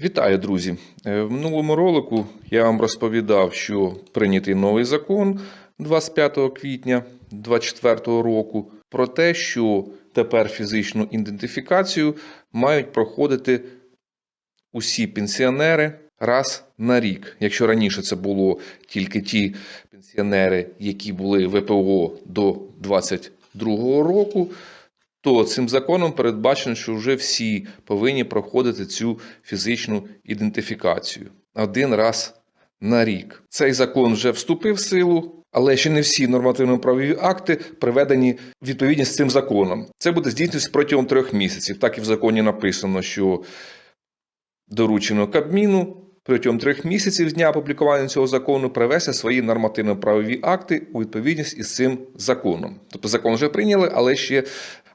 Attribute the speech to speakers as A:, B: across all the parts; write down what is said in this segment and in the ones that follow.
A: Вітаю, друзі! Е, В минулому ролику я вам розповідав, що прийнятий новий закон 25 квітня 2024 року про те, що тепер фізичну ідентифікацію мають проходити усі пенсіонери раз на рік. Якщо раніше це було тільки ті пенсіонери, які були ВПО до 2022 року, то цим законом передбачено, що вже всі повинні проходити цю фізичну ідентифікацію один раз на рік. Цей закон вже вступив в силу, але ще не всі нормативно-правові акти приведені в відповідність з цим законом. Це буде здійснюватися протягом трьох місяців. Так і в законі написано, що доручено Кабміну протягом трьох місяців з дня опублікування цього закону привести свої нормативно-правові акти у відповідність із цим законом. Тобто закон вже прийняли, але ще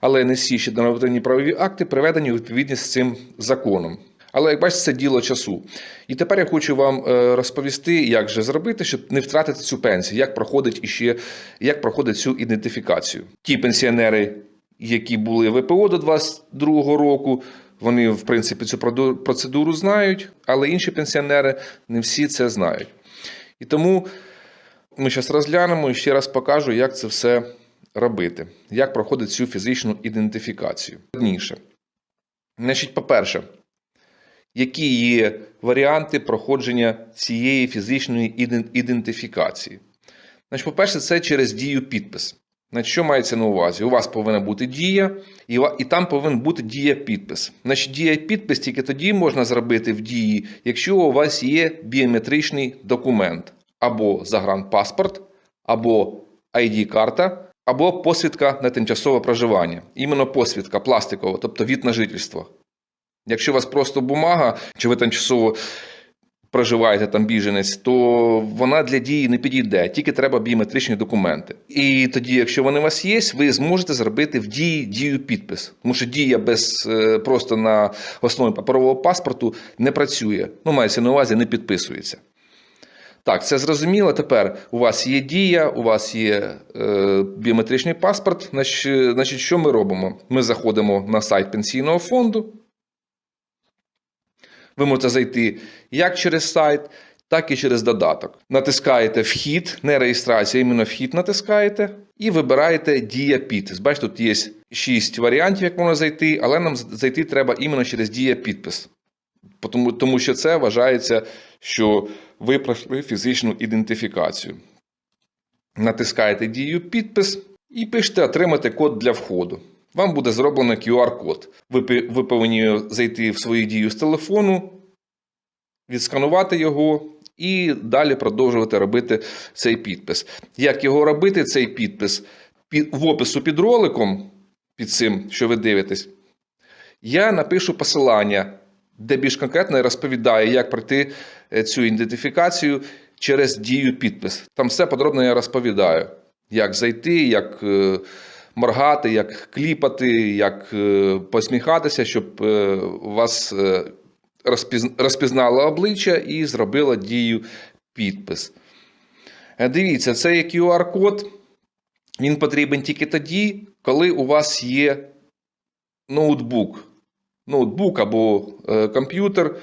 A: але не всі ще нормативні правові акти приведені у відповідність з цим законом. Але як бачите, це діло часу. І тепер я хочу вам е, розповісти, як же зробити, щоб не втратити цю пенсію, як проходить іще, як проходить цю ідентифікацію. Ті пенсіонери, які були ВПО до 22 року, вони, в принципі, цю процедуру знають, але інші пенсіонери не всі це знають. І тому ми зараз розглянемо і ще раз покажу, як це все робити, як проходить цю фізичну ідентифікацію. Одніше. Значить, по-перше, які є варіанти проходження цієї фізичної ідентифікації? Значить, по-перше, це через дію підпис. Значить, що мається на увазі? У вас повинна бути дія, і, там повинен бути дія підпис. Значить, дія підпис тільки тоді можна зробити в дії, якщо у вас є біометричний документ або загранпаспорт, або ID-карта, або посвідка на тимчасове проживання. Іменно посвідка пластикова, тобто від на жительство. Якщо у вас просто бумага, чи ви тимчасово проживаєте там біженець, то вона для дії не підійде, тільки треба біометричні документи. І тоді, якщо вони у вас є, ви зможете зробити в дії дію підпис. Тому що дія без е, просто на основі паперового паспорту не працює. Ну, мається на увазі, не підписується. Так, це зрозуміло. Тепер у вас є дія, у вас є е, біометричний паспорт. Значить, значить, що ми робимо? Ми заходимо на сайт пенсійного фонду. Ви можете зайти як через сайт, так і через додаток. Натискаєте вхід, не реєстрація, іменно вхід натискаєте і вибираєте дія підпис. Бачите, тут є 6 варіантів, як можна зайти, але нам зайти треба іменно через дія підпис. Тому, тому що це вважається, що ви пройшли фізичну ідентифікацію. Натискаєте дію підпис і пишете отримати код для входу. Вам буде зроблено QR-код. Ви, ви повинні зайти в свою дію з телефону, відсканувати його і далі продовжувати робити цей підпис. Як його робити, цей підпис? Під, в опису під роликом, під цим, що ви дивитесь, я напишу посилання, де більш конкретно я розповідаю, як пройти е, цю ідентифікацію через дію підпис. Там все подробно я розповідаю, як зайти, як е, моргати, як кліпати, як е, посміхатися, щоб вас розпізнало обличчя і зробило дію підпис. Дивіться, цей QR-код він потрібен тільки тоді, коли у вас є ноутбук, ноутбук або е, комп'ютер,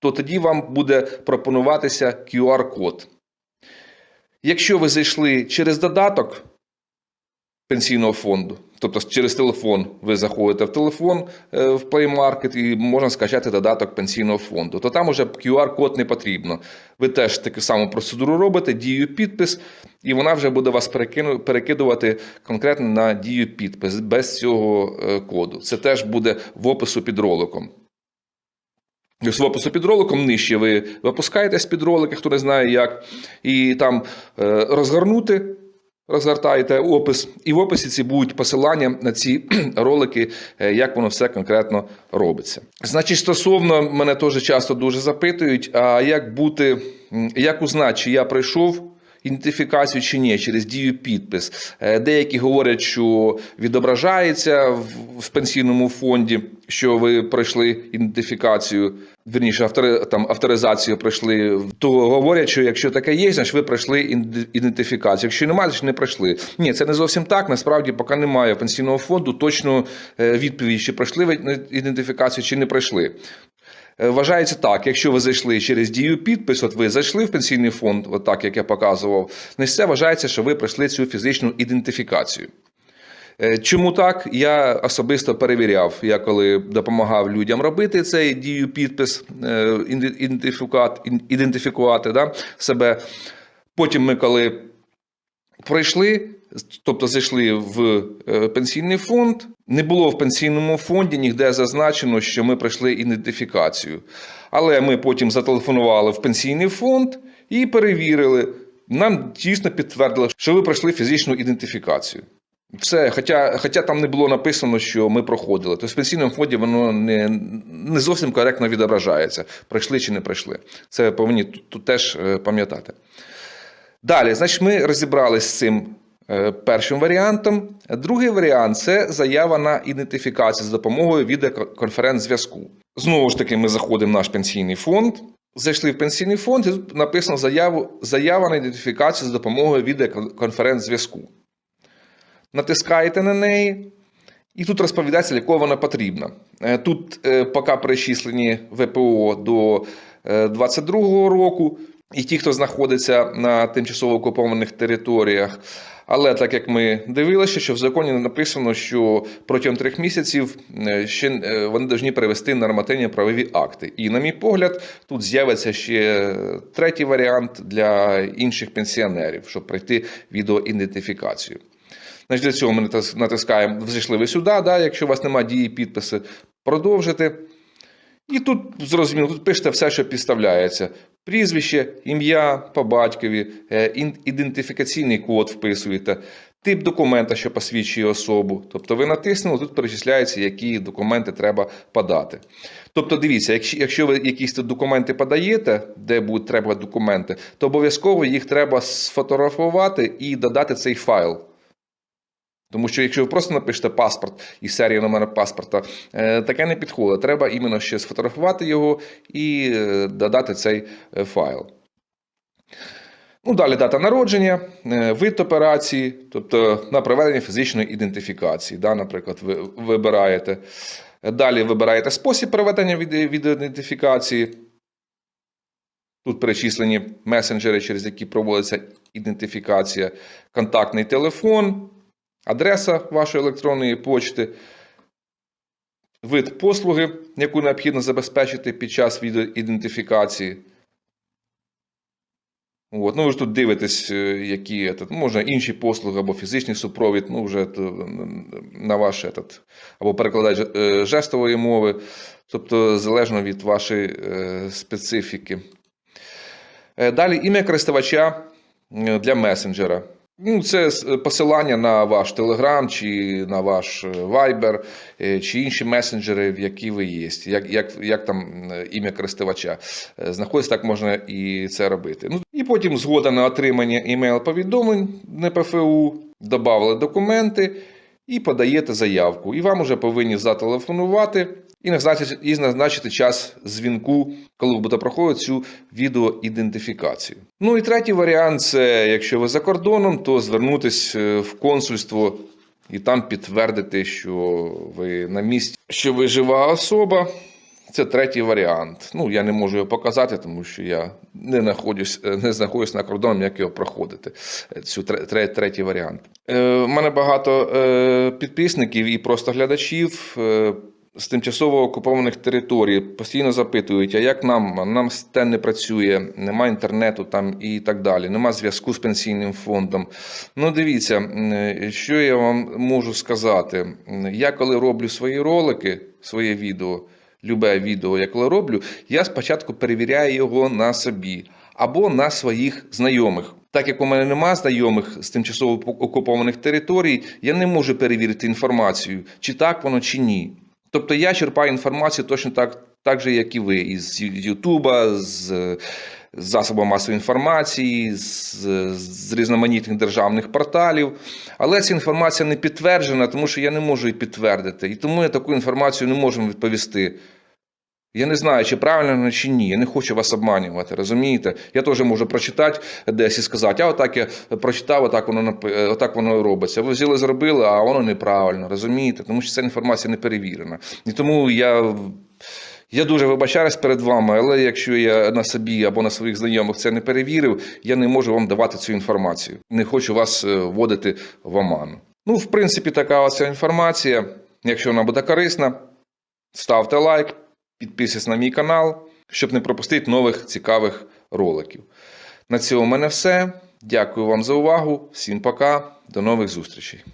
A: то тоді вам буде пропонуватися QR-код. Якщо ви зайшли через додаток пенсійного фонду, тобто через телефон ви заходите в телефон е, в Play Market і можна скачати додаток пенсійного фонду, то там уже QR-код не потрібно. Ви теж таку саму процедуру робите, дію підпис, і вона вже буде вас перекидувати конкретно на дію підпис без цього е, коду. Це теж буде в опису під роликом. В опису під роликом нижче ви випускаєтесь під ролики, хто не знає як, і там е, розгорнути, розгортаєте опис, і в описі ці будуть посилання на ці ролики, е, як воно все конкретно робиться. Значить, стосовно мене теж часто дуже запитують: а як бути, як узнати, чи я пройшов ідентифікацію чи ні, через дію підпис. Е, Деякі говорять, що відображається в, пенсійному фонді, що ви пройшли ідентифікацію, вірніше, автори, там, авторизацію пройшли. То говорять, що якщо таке є, значить ви пройшли ідентифікацію. Якщо немає, значить не пройшли. Ні, це не зовсім так. Насправді, поки немає пенсійного фонду точно е, відповіді, чи пройшли ідентифікацію, чи не пройшли. Е, Вважається так, якщо ви зайшли через дію підпис, от ви зайшли в пенсійний фонд, от як я показував, значить це вважається, що ви пройшли цю фізичну ідентифікацію. Е, Чому так? Я особисто перевіряв. Я коли допомагав людям робити цей дію підпис, е, ідентифікувати да, себе. Потім ми, коли пройшли, тобто зайшли в е, пенсійний фонд, не було в пенсійному фонді ніде зазначено, що ми пройшли ідентифікацію. Але ми потім зателефонували в пенсійний фонд і перевірили. Нам дійсно підтвердили, що ви пройшли фізичну ідентифікацію. Все, хоча, хоча там не було написано, що ми проходили. Тобто в пенсійному фонді воно не, не зовсім коректно відображається, пройшли чи не пройшли. Це повинні тут, тут теж е, пам'ятати. Далі, значить, ми розібралися з цим першим варіантом. Другий варіант це заява на ідентифікацію з допомогою відеоконференц-зв'язку. Знову ж таки, ми заходимо в наш пенсійний фонд. Зайшли в пенсійний фонд, і тут написано заяву, заява на ідентифікацію з допомогою відеоконференц-зв'язку. Натискаєте на неї, і тут розповідається, для кого вона потрібна. Е, Тут е, поки перечислені ВПО до 2022 року, і ті, хто знаходиться на тимчасово окупованих територіях. Але так як ми дивилися, що в законі написано, що протягом трьох місяців е, ще е, вони повинні перевести нормативні правові акти. І, на мій погляд, тут з'явиться ще третій варіант для інших пенсіонерів, щоб пройти відеоідентифікацію. Значить, для цього ми натис- натискаємо зайшли ви сюди, да, якщо у вас немає дії підписи, продовжити. І тут зрозуміло, тут пишете все, що підставляється. Прізвище, ім'я по батькові, е, ідентифікаційний код вписуєте, тип документа, що посвідчує особу. Тобто ви натиснули, тут перечисляється, які документи треба подати. Тобто, дивіться, якщо, якщо ви якісь документи подаєте, де будуть треба документи, то обов'язково їх треба сфотографувати і додати цей файл. Тому що якщо ви просто напишете паспорт і серія номера паспорта, е, таке не підходить. Треба іменно ще сфотографувати його і е, додати цей е, файл. Ну, далі дата народження, вид операції, тобто на проведення фізичної ідентифікації. Да, наприклад, ви вибираєте. Далі вибираєте спосіб проведення від- відеоідентифікації. Тут перечислені месенджери, через які проводиться ідентифікація, контактний телефон, адреса вашої електронної почти, вид послуги, яку необхідно забезпечити під час відеоідентифікації. От. Ну, ви ж тут дивитесь, е, які этот, можна інші послуги або фізичний супровід, ну, вже на ваш этот, або перекладач е, жестової мови, тобто залежно від вашої е, специфіки. Е, Далі ім'я користувача е, для месенджера. Ну, це с- посилання на ваш Telegram чи на ваш е, Viber е, чи інші месенджери, в які ви є. Як, як, як там е, ім'я користувача е, знаходиться, так можна і це робити. Ну, і потім згода на отримання імейл-повідомлень НПФУ, додали документи і подаєте заявку. І вам вже повинні зателефонувати і назначити, і назначити час дзвінку, коли ви будете проходити цю відеоідентифікацію. Ну і третій варіант це якщо ви за кордоном, то звернутися е, в консульство і там підтвердити, що ви на місці, що ви жива особа. Це третій варіант. Ну, я не можу його показати, тому що я не знаходжусь, е, не знаходжусь на кордоні, як його проходити. е, Цю тре- тре- третій варіант. У мене багато підписників і просто глядачів. З тимчасово окупованих територій постійно запитують, а як нам? Нам стен не працює, немає інтернету там і так далі, нема зв'язку з пенсійним фондом. Ну, дивіться, що я вам можу сказати. Я коли роблю свої ролики, своє відео, любе відео, я коли роблю, я спочатку перевіряю його на собі або на своїх знайомих. Так як у мене нема знайомих з тимчасово окупованих територій, я не можу перевірити інформацію, чи так воно, чи ні. Тобто я черпаю інформацію точно так, так же, як і ви, із Ютуба, з, засобів масової інформації, з, з різноманітних державних порталів. Але ця інформація не підтверджена, тому що я не можу її підтвердити. І тому я таку інформацію не можу відповісти. Я не знаю, чи правильно чи ні. Я не хочу вас обманювати, розумієте? Я теж можу прочитати десь і сказати, а отак я прочитав, отак воно отак воно і робиться. Ви взяли, зробили, а воно неправильно, розумієте? Тому що ця інформація не перевірена. І тому я, Я дуже вибачаюсь перед вами, але якщо я на собі або на своїх знайомих це не перевірив, я не можу вам давати цю інформацію. Не хочу вас е, вводити в оману. Ну, в принципі, така ось інформація. Якщо вона буде корисна, ставте лайк, підписуйтесь на мій канал, щоб не пропустити нових цікавих роликів. На цьому в мене все. Дякую вам за увагу. Всім пока. До нових зустрічей.